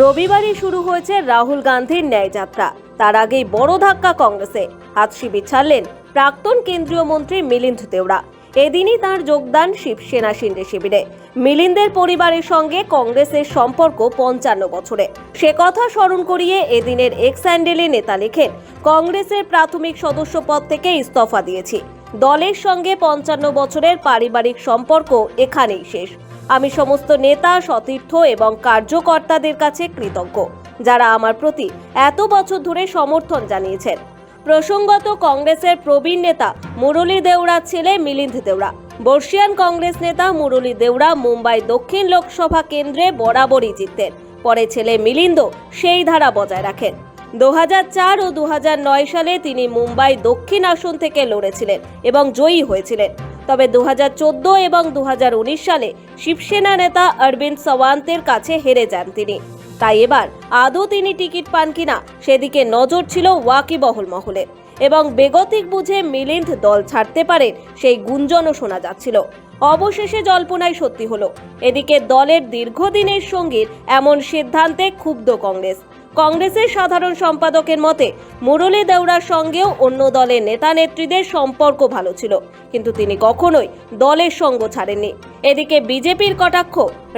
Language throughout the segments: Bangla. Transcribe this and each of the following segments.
রবিবারই শুরু হয়েছে রাহুল গান্ধীর ন্যায়যাত্রা। তার আগেই বড় ধাক্কা কংগ্রেসে। হাত শিবির ছাড়লেন প্রাক্তন কেন্দ্রীয় মন্ত্রী মিলিন্দ দেওড়া এদিনই তার যোগদান শিবসেনা শিন্ডে শিবিরে। মিলিন্দের পরিবারের সঙ্গে কংগ্রেসের সম্পর্ক পঞ্চান্ন বছরে। সে কথা স্মরণ করিয়ে এদিনের এক্স হ্যান্ডেলে নেতা লেখেন, কংগ্রেসের প্রাথমিক সদস্য পদ থেকে ইস্তফা দিয়েছি। দলের সঙ্গে পঞ্চান্ন বছরের পারিবারিক সম্পর্ক এখানেই শেষ। আমি সমস্ত নেতা, সতীর্থ এবং কার্যকর্তাদের কাছে কৃতজ্ঞ, যারা আমার প্রতি এত বছর ধরে সমর্থন জানিয়েছেন। প্রসঙ্গত কংগ্রেসের প্রবীণ নেতা মুরলী দেওড়ার ছেলে মিলিন্দ দেওড়া বর্ষিয়ান কংগ্রেস নেতা মুরলী দেওড়া মুম্বাই দক্ষিণ লোকসভা কেন্দ্রে বরাবরই জিততেন পরে ছেলে মিলিন্দ সেই ধারা বজায় রাখেন। দু ও দু হাজার নয় সালে তিনি মুম্বাই দক্ষিণ আসন থেকে লড়েছিলেন এবং জয়ী হয়েছিলেন। তবে দু হাজার চোদ্দ এবং দু হাজার উনিশ সালে শিবসেনা নেতা অরবিন্দ সওয়ান্তের কাছে হেরে যান তিনি। তাই এবার আদৌ তিনি টিকিট পান কিনা সেদিকে নজর ছিল ওয়াকিবহল মহলে। এবং বেগতিক বুঝে মিলিন্দ দল ছাড়তে পারেন সেই গুঞ্জনও শোনা যাচ্ছিল। অবশেষে জল্পনাই সত্যি হলো, এদিকে দলের দীর্ঘদিনের সঙ্গীর এমন সিদ্ধান্তে ক্ষুব্ধ কংগ্রেস। কংগ্রেসের সাধারণ সম্পাদকের মতে, মুরলী দেওড়ার সঙ্গেও অন্য দলের নেতা নেত্রীদের সম্পর্ক ভালো ছিল, কিন্তু তিনি কখনোই দলের সঙ্গ ছাড়েননি। এদিকে বিজেপির কটাক্ষ,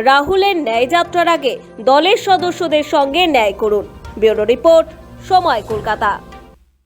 রাহুলের ন্যায়যাত্রার আগে দলের সদস্যদের সঙ্গে ন্যায় করুন। ব্যুরো রিপোর্ট, সময় কলকাতা।